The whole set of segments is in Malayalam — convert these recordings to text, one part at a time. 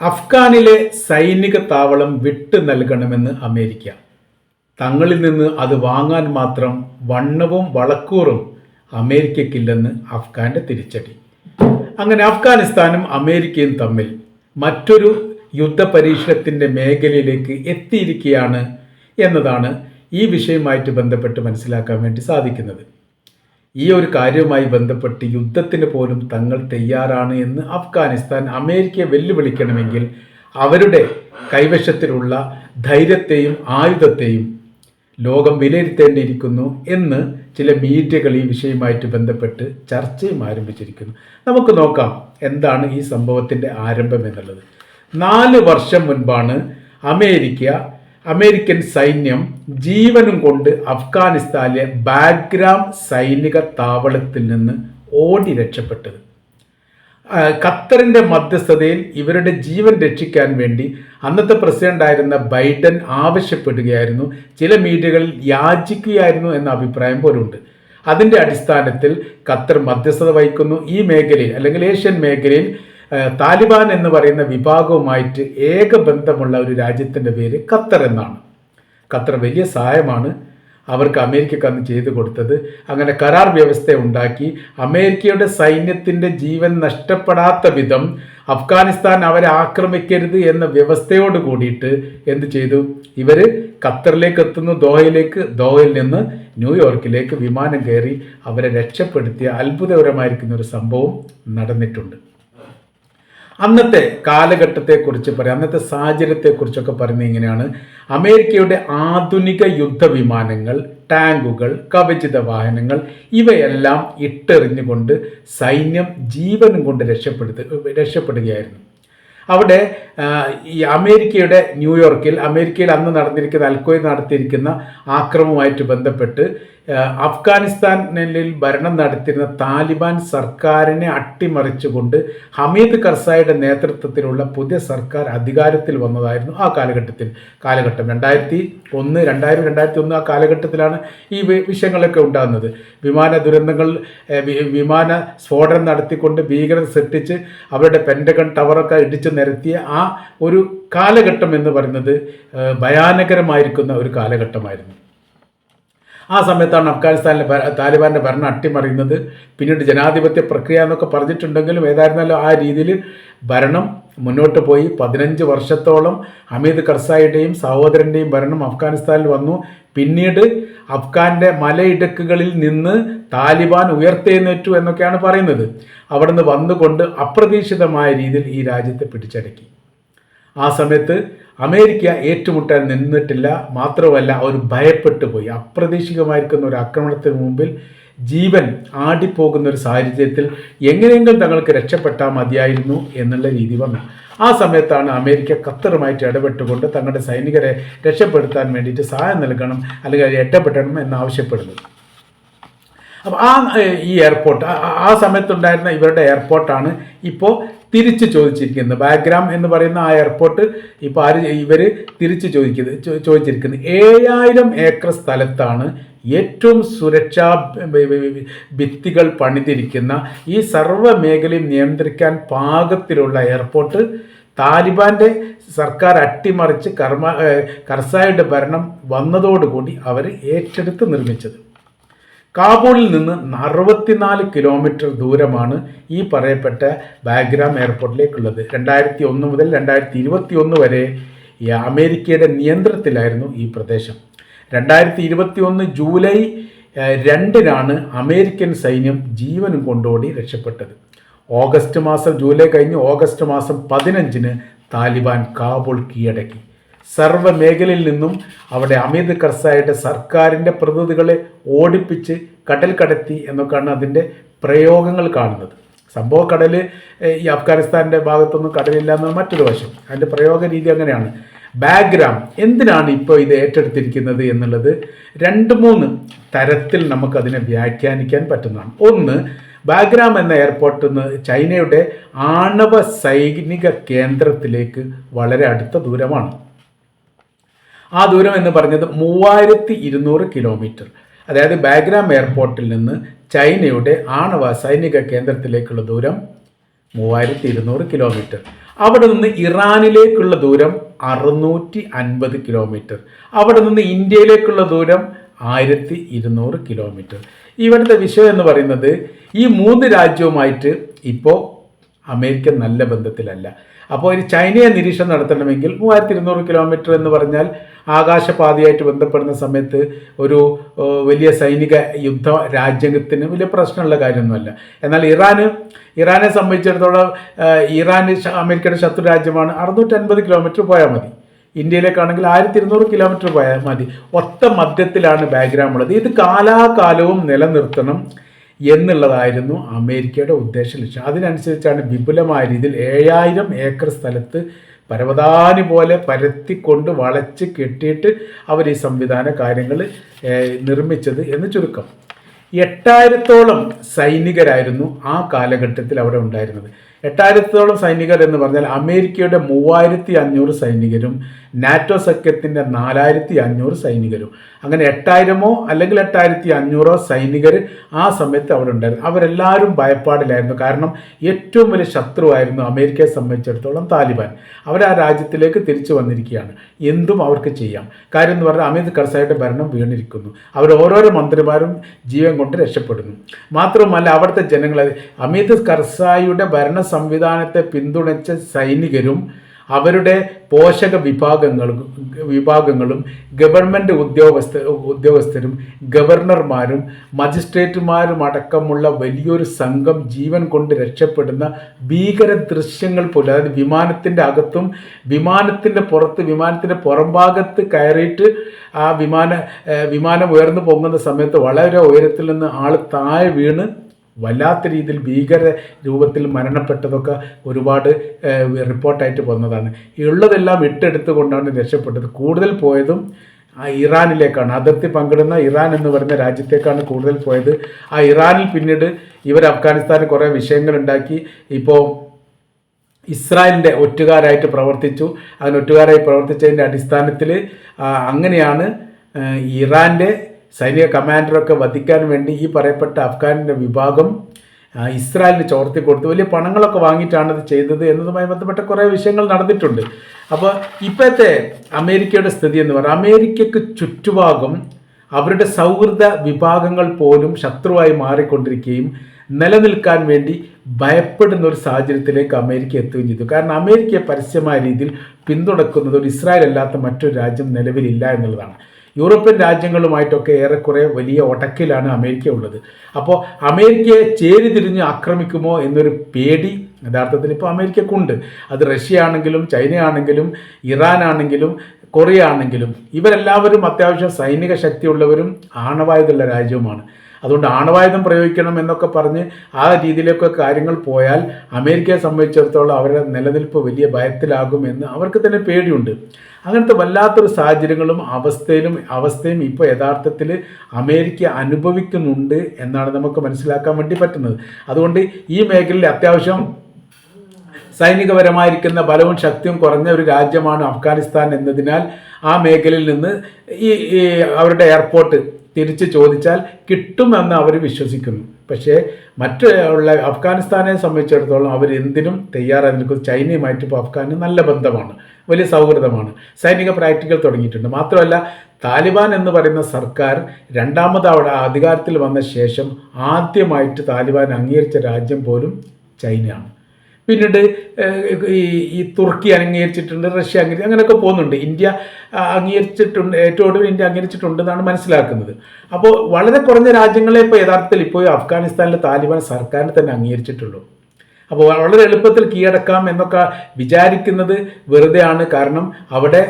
അഫ്ഗാനിലെ സൈനിക താവളം വിട്ടു നൽകണമെന്ന് അമേരിക്ക. തങ്ങളിൽ നിന്ന് അത് വാങ്ങാൻ മാത്രം വണ്ണവും വളക്കൂറും അമേരിക്കക്കില്ലെന്ന് അഫ്ഗാന്റെ തിരിച്ചടി. അങ്ങനെ അഫ്ഗാനിസ്ഥാനും അമേരിക്കയും തമ്മിൽ മറ്റൊരു യുദ്ധ പരീക്ഷണത്തിന്റെ മേഖലയിലേക്ക് എത്തിയിരിക്കുകയാണ് എന്നതാണ് ഈ വിഷയവുമായിട്ട് ബന്ധപ്പെട്ട് മനസ്സിലാക്കാൻ വേണ്ടി സാധിക്കുന്നത്. ഈ ഒരു കാര്യവുമായി ബന്ധപ്പെട്ട് യുദ്ധത്തിന് പോലും തങ്ങൾ തയ്യാറാണ് എന്ന് അഫ്ഗാനിസ്ഥാൻ അമേരിക്കയെ വെല്ലുവിളിക്കണമെങ്കിൽ അവരുടെ കൈവശത്തിലുള്ള ധൈര്യത്തെയും ആയുധത്തെയും ലോകം വിലയിരുത്തേണ്ടിയിരിക്കുന്നു എന്ന് ചില മീഡിയകൾ ഈ വിഷയവുമായിട്ട് ബന്ധപ്പെട്ട് ചർച്ചയും ആരംഭിച്ചിരിക്കുന്നു. നമുക്ക് നോക്കാം എന്താണ് ഈ സംഭവത്തിന്റെ ആരംഭം എന്നുള്ളത്. നാല് വർഷം മുൻപാണ് അമേരിക്ക അമേരിക്കൻ സൈന്യം ജീവനും കൊണ്ട് അഫ്ഗാനിസ്ഥാനിലെ ബാഗ്രാം സൈനിക താവളത്തിൽ നിന്ന് ഓടി രക്ഷപ്പെട്ടത്. ഖത്തറിന്റെ മധ്യസ്ഥതയിൽ ഇവരുടെ ജീവൻ രക്ഷിക്കാൻ വേണ്ടി അന്നത്തെ പ്രസിഡന്റായിരുന്ന ബൈഡൻ ആവശ്യപ്പെടുകയായിരുന്നു. ചില മീഡിയകളിൽ യാചിക്കുകയായിരുന്നു എന്ന അഭിപ്രായം പോലുണ്ട്. അതിന്റെ അടിസ്ഥാനത്തിൽ ഖത്തർ മധ്യസ്ഥത വഹിക്കുന്നു. ഈ മേഖലയിൽ അല്ലെങ്കിൽ ഏഷ്യൻ മേഖലയിൽ താലിബാൻ എന്ന് പറയുന്ന വിഭാഗവുമായിട്ട് ഏക ബന്ധമുള്ള ഒരു രാജ്യത്തിന്റെ പേര് ഖത്തർ എന്നാണ്. ഖത്തർ വലിയ സഹായമാണ് അവർക്ക് അമേരിക്കക്ക് അന്ന് ചെയ്തു കൊടുത്തത്. അങ്ങനെ കരാർ വ്യവസ്ഥ ഉണ്ടാക്കി. അമേരിക്കയുടെ സൈന്യത്തിന്റെ ജീവൻ നഷ്ടപ്പെടാത്ത വിധം അഫ്ഗാനിസ്ഥാൻ അവരെ ആക്രമിക്കരുത് എന്ന വ്യവസ്ഥയോട് കൂടിയിട്ട് എന്ത് ചെയ്തു? ഇവർ ഖത്തറിലേക്ക് എത്തുന്നു ദോഹയിലേക്ക്. ദോഹയിൽ നിന്ന് ന്യൂയോർക്കിലേക്ക് വിമാനം കയറി അവരെ രക്ഷപ്പെടുത്തിയ അത്ഭുതകരമായിരിക്കുന്ന ഒരു സംഭവം നടന്നിട്ടുണ്ട്. അന്നത്തെ കാലഘട്ടത്തെക്കുറിച്ച് പറയാം. അന്നത്തെ സാഹചര്യത്തെക്കുറിച്ചൊക്കെ പറയുന്നത് ഇങ്ങനെയാണ്. അമേരിക്കയുടെ ആധുനിക യുദ്ധവിമാനങ്ങൾ ടാങ്കുകൾ കവചിത വാഹനങ്ങൾ ഇവയെല്ലാം ഇട്ടെറിഞ്ഞുകൊണ്ട് സൈന്യം ജീവനും കൊണ്ട് രക്ഷപ്പെടുത്ത രക്ഷപ്പെടുകയായിരുന്നു. അവിടെ ഈ അമേരിക്കയുടെ ന്യൂയോർക്കിൽ അമേരിക്കയിൽ അന്ന് നടന്നിരിക്കുന്ന അൽക്കോയിൽ നടത്തിയിരിക്കുന്ന ആക്രമവുമായിട്ട് ബന്ധപ്പെട്ട് അഫ്ഗാനിസ്ഥാനിൽ ഭരണം നടത്തിയിരുന്ന താലിബാൻ സർക്കാരിനെ അട്ടിമറിച്ചുകൊണ്ട് ഹമീദ് കർസായുടെ നേതൃത്വത്തിലുള്ള പുതിയ സർക്കാർ അധികാരത്തിൽ വന്നതായിരുന്നു ആ കാലഘട്ടത്തിൽ. കാലഘട്ടം രണ്ടായിരത്തി ഒന്ന് രണ്ടായിരം രണ്ടായിരത്തി ഒന്ന് ആ കാലഘട്ടത്തിലാണ് ഈ വിഷയങ്ങളൊക്കെ ഉണ്ടാകുന്നത്. വിമാന ദുരന്തങ്ങൾ വിമാന സ്ഫോടനം നടത്തിക്കൊണ്ട് ഭീകരത സൃഷ്ടിച്ച് അവരുടെ പെൻഡഗൺ ടവറൊക്കെ ഇടിച്ചു നിരത്തിയ ആ ഒരു കാലഘട്ടം എന്ന് പറയുന്നത് ഭയാനകരമായിരിക്കുന്ന ഒരു കാലഘട്ടമായിരുന്നു. ആ സമയത്താണ് അഫ്ഗാനിസ്ഥാനിലെ താലിബാന്റെ ഭരണം അട്ടിമറിയുന്നത്. പിന്നീട് ജനാധിപത്യ പ്രക്രിയ എന്നൊക്കെ പറഞ്ഞിട്ടുണ്ടെങ്കിലും ഏതായിരുന്നാലും ആ രീതിയിൽ ഭരണം മുന്നോട്ട് പോയി. പതിനഞ്ച് വർഷത്തോളം ഹമീദ് കർസായിയുടെയും സഹോദരന്റെയും ഭരണം അഫ്ഗാനിസ്ഥാനിൽ വന്നു. പിന്നീട് അഫ്ഗാന്റെ മലയിടുക്കുകളിൽ നിന്ന് താലിബാൻ ഉയർത്തെഴുന്നേറ്റു എന്നൊക്കെയാണ് പറയുന്നത്. അവിടുന്ന് വന്നുകൊണ്ട് അപ്രതീക്ഷിതമായ രീതിയിൽ ഈ രാജ്യത്തെ പിടിച്ചടക്കി. ആ സമയത്ത് അമേരിക്ക ഏറ്റുമുട്ടാൻ നിന്നിട്ടില്ല. മാത്രമല്ല അവർ ഭയപ്പെട്ടു പോയി അപ്രതീക്ഷിതമായിരിക്കുന്ന ഒരു ആക്രമണത്തിന് മുമ്പിൽ ജീവൻ ആടിപ്പോകുന്ന ഒരു സാഹചര്യത്തിൽ എങ്ങനെയെങ്കിലും തങ്ങൾക്ക് രക്ഷപ്പെട്ടാൽ മതിയായിരുന്നു എന്നുള്ള രീതി വന്നു. ആ സമയത്താണ് അമേരിക്ക ഖത്തറുമായിട്ട് ഇടപെട്ടുകൊണ്ട് തങ്ങളുടെ സൈനികരെ രക്ഷപ്പെടുത്താൻ വേണ്ടിയിട്ട് സഹായം നൽകണം അല്ലെങ്കിൽ ഇടപെടണം എന്ന് ആവശ്യപ്പെടുന്നത് അപ്പോൾ ആ ഈ എയർപോർട്ട് ആ- സമയത്തുണ്ടായിരുന്ന ഇവരുടെ എയർപോർട്ടാണ് ഇപ്പോൾ തിരിച്ച് ചോദിച്ചിരിക്കുന്നത്. ബാഗ്രാം എന്ന് പറയുന്ന ആ എയർപോർട്ട് ഇപ്പോൾ ആര് ഇവർ തിരിച്ച് ചോദിക്കുന്നത് ചോദിച്ചിരിക്കുന്നത്. ഏഴായിരം ഏക്കർ സ്ഥലത്താണ് ഏറ്റവും സുരക്ഷാ ഭിത്തികൾ പണിതിരിക്കുന്ന ഈ സർവ മേഖലയും നിയന്ത്രിക്കാൻ പാകത്തിലുള്ള എയർപോർട്ട് താലിബാന്റെ സർക്കാർ അട്ടിമറിച്ച് കർമ്മ കർസായുടെ ഭരണം വന്നതോടുകൂടി അവർ ഏറ്റെടുത്ത് നിർമ്മിച്ചത്. കാബൂളിൽ നിന്ന് അറുപത്തിനാല് കിലോമീറ്റർ ദൂരമാണ് ഈ പറയപ്പെട്ട ബാഗ്രാം എയർപോർട്ടിലേക്കുള്ളത്. രണ്ടായിരത്തി ഒന്ന് മുതൽ രണ്ടായിരത്തി ഇരുപത്തി ഒന്ന് വരെ അമേരിക്കയുടെ നിയന്ത്രണത്തിലായിരുന്നു ഈ പ്രദേശം. രണ്ടായിരത്തി ഇരുപത്തി ഒന്ന് ജൂലൈ രണ്ടിനാണ് അമേരിക്കൻ സൈന്യം ജീവനും കൊണ്ടോടി രക്ഷപ്പെട്ടത്. ഓഗസ്റ്റ് മാസം ജൂലൈ കഴിഞ്ഞ് ഓഗസ്റ്റ് മാസം പതിനഞ്ചിന് താലിബാൻ കാബൂൾ കീഴടക്കി. സർവ മേഖലയിൽ നിന്നും അവിടെ അമിത് കർസായിട്ട് സർക്കാരിന്റെ പ്രതിനിധികളെ ഓടിപ്പിച്ച് കടൽ കടത്തി എന്നൊക്കെയാണ് അതിന്റെ പ്രയോഗങ്ങൾ കാണുന്നത്. സംഭവ കടൽ ഈ അഫ്ഗാനിസ്ഥാന്റെ ഭാഗത്തൊന്നും കടലില്ല എന്നാണ് മറ്റൊരു വശം. അതിന്റെ പ്രയോഗ രീതി അങ്ങനെയാണ്. ബാക്ക്ഗ്രാം എന്തിനാണ് ഇപ്പോൾ ഇത് ഏറ്റെടുത്തിരിക്കുന്നത് എന്നുള്ളത് രണ്ട് മൂന്ന് തരത്തിൽ നമുക്കതിനെ വ്യാഖ്യാനിക്കാൻ പറ്റുന്നതാണ്. ഒന്ന് ബാഗ്രാം എന്ന എയർപോർട്ടിൽ നിന്ന് ചൈനയുടെ ആണവ സൈനിക കേന്ദ്രത്തിലേക്ക് വളരെ അടുത്ത ദൂരമാണ്. ആ ദൂരം എന്ന് പറഞ്ഞത് മൂവായിരത്തി ഇരുന്നൂറ് കിലോമീറ്റർ അതായത് ബാഗ്രാം എയർപോർട്ടിൽ നിന്ന് ചൈനയുടെ ആണവ സൈനിക കേന്ദ്രത്തിലേക്കുള്ള ദൂരം മൂവായിരത്തി ഇരുന്നൂറ് കിലോമീറ്റർ അവിടെ നിന്ന് ഇറാനിലേക്കുള്ള ദൂരം അറുന്നൂറ്റി അൻപത് കിലോമീറ്റർ അവിടെ നിന്ന് ഇന്ത്യയിലേക്കുള്ള ദൂരം ആയിരത്തി ഇരുന്നൂറ് കിലോമീറ്റർ ഇവിടുത്തെ വിഷയം എന്ന് പറയുന്നത് ഈ മൂന്ന് രാജ്യവുമായിട്ട് ഇപ്പോൾ അമേരിക്ക നല്ല ബന്ധത്തിലല്ല. അപ്പോൾ ഒരു ചൈനയെ നിരീക്ഷണം നടത്തണമെങ്കിൽ മൂവായിരത്തി ഇരുന്നൂറ് കിലോമീറ്റർ എന്ന് പറഞ്ഞാൽ ആകാശപാതയായിട്ട് ബന്ധപ്പെടുന്ന സമയത്ത് ഒരു വലിയ സൈനിക യുദ്ധ രാജ്യത്തിന് വലിയ പ്രശ്നമുള്ള കാര്യമൊന്നുമല്ല. എന്നാൽ ഇറാന് ഇറാനെ സംബന്ധിച്ചിടത്തോളം ഇറാൻ അമേരിക്കയുടെ ശത്രു രാജ്യമാണ്. അറുന്നൂറ്റി അൻപത് കിലോമീറ്റർ പോയാൽ മതി. ഇന്ത്യയിലേക്കാണെങ്കിൽ ആയിരത്തി ഇരുന്നൂറ് കിലോമീറ്റർ പോയാൽ മതി. ഒത്ത മധ്യത്തിലാണ് ബാക്ക്ഗ്രൗണ്ട് ഉള്ളത്. ഇത് കാലാകാലവും നിലനിർത്തണം എന്നുള്ളതായിരുന്നു അമേരിക്കയുടെ ഉദ്ദേശ ലക്ഷ്യം. അതിനനുസരിച്ചാണ് വിപുലമായ രീതിയിൽ ഏഴായിരം ഏക്കർ സ്ഥലത്ത് പരവതാനി പോലെ പരത്തിക്കൊണ്ട് വളച്ച് കെട്ടിയിട്ട് അവർ ഈ സംവിധാന കാര്യങ്ങൾ നിർമ്മിച്ചത് എന്ന് ചുരുക്കം. എട്ടായിരത്തോളം സൈനികരായിരുന്നു ആ കാലഘട്ടത്തിൽ അവിടെ ഉണ്ടായിരുന്നത്. എട്ടായിരത്തോളം സൈനികർ എന്ന് പറഞ്ഞാൽ അമേരിക്കയുടെ മൂവായിരത്തി അഞ്ഞൂറ് സൈനികരും നാറ്റോ സഖ്യത്തിന്റെ നാലായിരത്തി അഞ്ഞൂറ് സൈനികരും. അങ്ങനെ എട്ടായിരമോ അല്ലെങ്കിൽ എട്ടായിരത്തി അഞ്ഞൂറോ സൈനികർ ആ സമയത്ത് അവിടെ ഉണ്ടായിരുന്നു. അവരെല്ലാവരും ഭയപ്പാടിലായിരുന്നു. കാരണം ഏറ്റവും വലിയ ശത്രുവായിരുന്നു അമേരിക്കയെ സംബന്ധിച്ചിടത്തോളം താലിബാൻ. അവർ ആ രാജ്യത്തിലേക്ക് തിരിച്ചു വന്നിരിക്കുകയാണ്. എന്തും അവർക്ക് ചെയ്യാം. കാര്യം എന്ന് പറഞ്ഞാൽ അമിത് കർസായുടെ ഭരണം വീണിരിക്കുന്നു. അവർ ഓരോരോ മന്ത്രിമാരും ജീവൻ കൊണ്ട് രക്ഷപ്പെടുന്നു. മാത്രമല്ല അവിടുത്തെ ജനങ്ങൾ അമിത് കർസായിയുടെ ഭരണ സംവിധാനത്തെ പിന്തുണച്ച സൈനികരും അവരുടെ പോഷക വിഭാഗങ്ങളും വിഭാഗങ്ങളും ഗവൺമെന്റ് ഉദ്യോഗസ്ഥ ഉദ്യോഗസ്ഥരും ഗവർണർമാരും മജിസ്ട്രേറ്റുമാരും അടക്കമുള്ള വലിയൊരു സംഘം ജീവൻ കൊണ്ട് രക്ഷപ്പെടുന്ന ഭീകര ദൃശ്യങ്ങൾ പോലും അതായത് വിമാനത്തിന്റെ അകത്തും വിമാനത്തിന്റെ പുറത്ത് വിമാനത്തിന്റെ പുറംഭാഗത്ത് കയറിയിട്ട് ആ വിമാന വിമാനം ഉയർന്നു പോകുന്ന സമയത്ത് വളരെ ഉയരത്തിൽ നിന്ന് ആൾ താഴെ വീണ് വല്ലാത്ത രീതിയിൽ ഭീകര രൂപത്തിൽ മരണപ്പെട്ടതൊക്കെ ഒരുപാട് റിപ്പോർട്ടായിട്ട് വന്നതാണ്. ഉള്ളതെല്ലാം ഇട്ടെടുത്തുകൊണ്ടാണ് രക്ഷപ്പെട്ടത്. കൂടുതൽ പോയതും ആ ഇറാനിലേക്കാണ്. അതിർത്തി പങ്കിടുന്ന ഇറാൻ എന്ന് പറയുന്ന രാജ്യത്തേക്കാണ് കൂടുതൽ പോയത്. ആ ഇറാനിൽ പിന്നീട് ഇവർ അഫ്ഗാനിസ്ഥാനിൽ കുറേ വിഷയങ്ങളുണ്ടാക്കി ഇപ്പോൾ ഇസ്രായേലിന്റെ ഒറ്റുകാരായിട്ട് പ്രവർത്തിച്ചു. അങ്ങനെ ഒറ്റുകാരായി പ്രവർത്തിച്ചതിന്റെ അടിസ്ഥാനത്തിൽ അങ്ങനെയാണ് ഇറാന്റെ സൈനിക കമാൻഡറൊക്കെ വധിക്കാൻ വേണ്ടി ഈ പറയപ്പെട്ട അഫ്ഗാനിന്റെ വിഭാഗം ഇസ്രായേലിന് ചോർത്തി കൊടുത്തു. വലിയ പണങ്ങളൊക്കെ വാങ്ങിയിട്ടാണ് അത് ചെയ്തത് എന്നതുമായി ബന്ധപ്പെട്ട കുറേ വിഷയങ്ങൾ നടന്നിട്ടുണ്ട്. അപ്പോൾ ഇപ്പോഴത്തെ അമേരിക്കയുടെ സ്ഥിതി എന്ന് പറയുന്നത് അമേരിക്കയ്ക്ക് ചുറ്റുഭാഗം അവരുടെ സൗഹൃദ വിഭാഗങ്ങൾ പോലും ശത്രുവായി മാറിക്കൊണ്ടിരിക്കുകയും നിലനിൽക്കാൻ വേണ്ടി ഭയപ്പെടുന്ന ഒരു സാഹചര്യത്തിലേക്ക് അമേരിക്ക എത്തുകയും ചെയ്തു. കാരണം അമേരിക്കയെ പരസ്യമായ രീതിയിൽ പിന്തുണക്കുന്നത് ഒരു ഇസ്രായേൽ അല്ലാത്ത മറ്റൊരു രാജ്യം നിലവിലില്ല എന്നുള്ളതാണ്. യൂറോപ്യൻ രാജ്യങ്ങളുമായിട്ടൊക്കെ ഏറെക്കുറെ വലിയ ഒടക്കിലാണ് അമേരിക്ക ഉള്ളത്. അപ്പോൾ അമേരിക്കയെ ചേരി തിരിഞ്ഞ് ആക്രമിക്കുമോ എന്നൊരു പേടി യഥാർത്ഥത്തിൽ ഇപ്പോൾ അമേരിക്കക്കുണ്ട്. അത് റഷ്യ ആണെങ്കിലും ചൈന ആണെങ്കിലും ഇറാൻ ആണെങ്കിലും കൊറിയ ആണെങ്കിലും ഇവരെല്ലാവരും അത്യാവശ്യം സൈനിക ശക്തിയുള്ളവരും ആണവായുധമുള്ള രാജ്യവുമാണ്. അതുകൊണ്ട് ആണവായുധം പ്രയോഗിക്കണം എന്നൊക്കെ പറഞ്ഞ് ആ രീതിയിലൊക്കെ കാര്യങ്ങൾ പോയാൽ അമേരിക്കയെ സംബന്ധിച്ചിടത്തോളം അവരുടെ നിലനിൽപ്പ് വലിയ ഭയത്തിലാകുമെന്ന് അവർക്ക് തന്നെ പേടിയുണ്ട്. അങ്ങനത്തെ വല്ലാത്തൊരു സാഹചര്യങ്ങളും അവസ്ഥയിലും അവസ്ഥയും ഇപ്പോൾ യഥാർത്ഥത്തിൽ അമേരിക്ക അനുഭവിക്കുന്നുണ്ട് എന്നാണ് നമുക്ക് മനസ്സിലാക്കാൻ വേണ്ടി പറ്റുന്നത്. അതുകൊണ്ട് ഈ മേഖലയിൽ അത്യാവശ്യം സൈനികപരമായിരിക്കുന്ന ബലവും ശക്തിയും കുറഞ്ഞ ഒരു രാജ്യമാണ് അഫ്ഗാനിസ്ഥാൻ എന്നതിനാൽ ആ മേഖലയിൽ നിന്ന് ഈ അവരുടെ എയർപോർട്ട് തിരിച്ച് ചോദിച്ചാൽ കിട്ടുമെന്ന് അവർ വിശ്വസിക്കുന്നു. പക്ഷേ മറ്റുള്ള അഫ്ഗാനിസ്ഥാനെ സംബന്ധിച്ചിടത്തോളം അവർ എന്തിനും തയ്യാറായി നിൽക്കും ചൈനയുമായിട്ട് ഇപ്പോൾ അഫ്ഗാന് നല്ല ബന്ധമാണ് വലിയ സൗഹൃദമാണ്. സൈനിക പ്രാക്ടിക്കൽ തുടങ്ങിയിട്ടുണ്ട്. മാത്രമല്ല താലിബാൻ എന്ന് പറയുന്ന സർക്കാർ രണ്ടാമത് അവിടെ അധികാരത്തിൽ വന്ന ശേഷം ആദ്യമായിട്ട് താലിബാൻ അംഗീകരിച്ച രാജ്യം പോലും ചൈനയാണ്. പിന്നീട് ഈ തുർക്കി അംഗീകരിച്ചിട്ടുണ്ട് റഷ്യ അംഗീകരിച്ചു അങ്ങനെയൊക്കെ പോകുന്നുണ്ട്. ഇന്ത്യ അംഗീകരിച്ചിട്ടുണ്ട് ഏറ്റവും ഒടുവിൽ ഇന്ത്യ അംഗീകരിച്ചിട്ടുണ്ടെന്നാണ് മനസ്സിലാക്കുന്നത്. അപ്പോൾ വളരെ കുറഞ്ഞ രാജ്യങ്ങളെ ഇപ്പോൾ യഥാർത്ഥത്തിൽ ഇപ്പോൾ അഫ്ഗാനിസ്ഥാനിലെ താലിബാൻ സർക്കാരിനെ തന്നെ അംഗീകരിച്ചിട്ടുള്ളൂ. അപ്പോൾ വളരെ എളുപ്പത്തിൽ കീഴടക്കാം എന്നൊക്കെ വിചാരിക്കുന്നത് വെറുതെയാണ്. കാരണം അവിടെ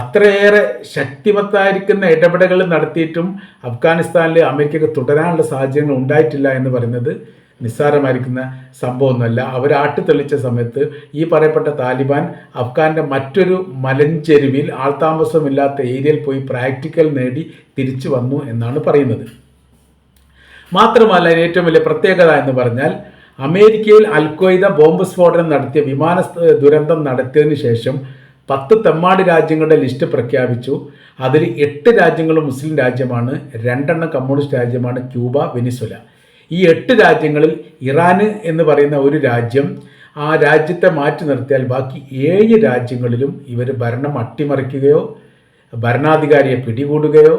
അത്രയേറെ ശക്തിമത്തായിരിക്കുന്ന ഇടപെടലുകൾ നടത്തിയിട്ടും അഫ്ഗാനിസ്ഥാനിൽ അമേരിക്കക്ക് തുടരാനുള്ള സാഹചര്യങ്ങൾ ഉണ്ടായിട്ടില്ല എന്ന് പറയുന്നത് നിസ്സാരമായിരിക്കുന്ന സംഭവമൊന്നുമല്ല. അവർ ആട്ടിത്തെളിച്ച സമയത്ത് ഈ പറയപ്പെട്ട താലിബാൻ അഫ്ഗാന്റെ മറ്റൊരു മലഞ്ചെരുവിൽ ആൾതാമസമില്ലാത്ത ഏരിയയിൽ പോയി പ്രാക്ടിക്കൽ നേടി തിരിച്ചു വന്നു എന്നാണ് പറയുന്നത്. മാത്രമല്ല ഏറ്റവും വലിയ പ്രത്യേകത എന്ന് പറഞ്ഞാൽ അമേരിക്കയിൽ അൽഖ്വയ്ദ ബോംബ് സ്ഫോടനം നടത്തിയ വിമാന ദുരന്തം നടത്തിയതിനു ശേഷം പത്ത് തെമ്മാടി രാജ്യങ്ങളുടെ ലിസ്റ്റ് പ്രഖ്യാപിച്ചു. അതിൽ എട്ട് രാജ്യങ്ങളും മുസ്ലിം രാജ്യമാണ് രണ്ടെണ്ണം കമ്മ്യൂണിസ്റ്റ് രാജ്യമാണ് ക്യൂബ വെനിസ്വല. ഈ എട്ട് രാജ്യങ്ങളിൽ ഇറാന് എന്ന് പറയുന്ന ഒരു രാജ്യം ആ രാജ്യത്തെ മാറ്റി നിർത്തിയാൽ ബാക്കി ഏഴ് രാജ്യങ്ങളിലും ഇവർ ഭരണം അട്ടിമറിക്കുകയോ ഭരണാധികാരിയെ പിടികൂടുകയോ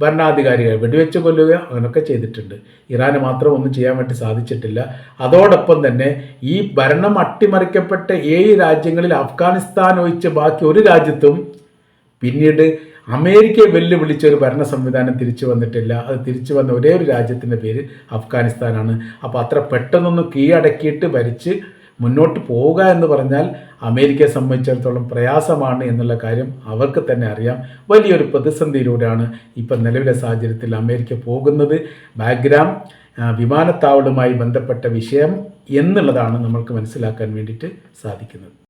ഭരണാധികാരികൾ വെടിവെച്ച് കൊല്ലുകയോ അങ്ങനെയൊക്കെ ചെയ്തിട്ടുണ്ട്. ഇറാന് മാത്രം ഒന്നും ചെയ്യാൻ വേണ്ടി സാധിച്ചിട്ടില്ല. അതോടൊപ്പം തന്നെ ഈ ഭരണം അട്ടിമറിക്കപ്പെട്ട ഏഴ് രാജ്യങ്ങളിൽ അഫ്ഗാനിസ്ഥാൻ ഒഴിച്ച് ബാക്കി ഒരു രാജ്യത്തും പിന്നീട് അമേരിക്കയെ വെല്ലുവിളിച്ച ഒരു ഭരണ സംവിധാനം തിരിച്ചു വന്നിട്ടില്ല. അത് തിരിച്ചു വന്ന ഒരേ ഒരു രാജ്യത്തിന്റെ പേര് അഫ്ഗാനിസ്ഥാനാണ്. അപ്പോൾ അത്ര പെട്ടെന്നൊന്ന് കീഴടക്കിയിട്ട് ഭരിച്ച് മുന്നോട്ട് പോവുക എന്ന് പറഞ്ഞാൽ അമേരിക്കയെ സംബന്ധിച്ചിടത്തോളം പ്രയാസമാണ് എന്നുള്ള കാര്യം അവർക്ക് തന്നെ അറിയാം. വലിയൊരു പ്രതിസന്ധിയിലൂടെയാണ് ഇപ്പം നിലവിലെ സാഹചര്യത്തിൽ അമേരിക്ക പോകുന്നത്. ബാഗ്രാം വിമാനത്താവളുമായി ബന്ധപ്പെട്ട വിഷയം എന്നുള്ളതാണ് നമ്മൾക്ക് മനസ്സിലാക്കാൻ വേണ്ടിയിട്ട് സാധിക്കുന്നത്.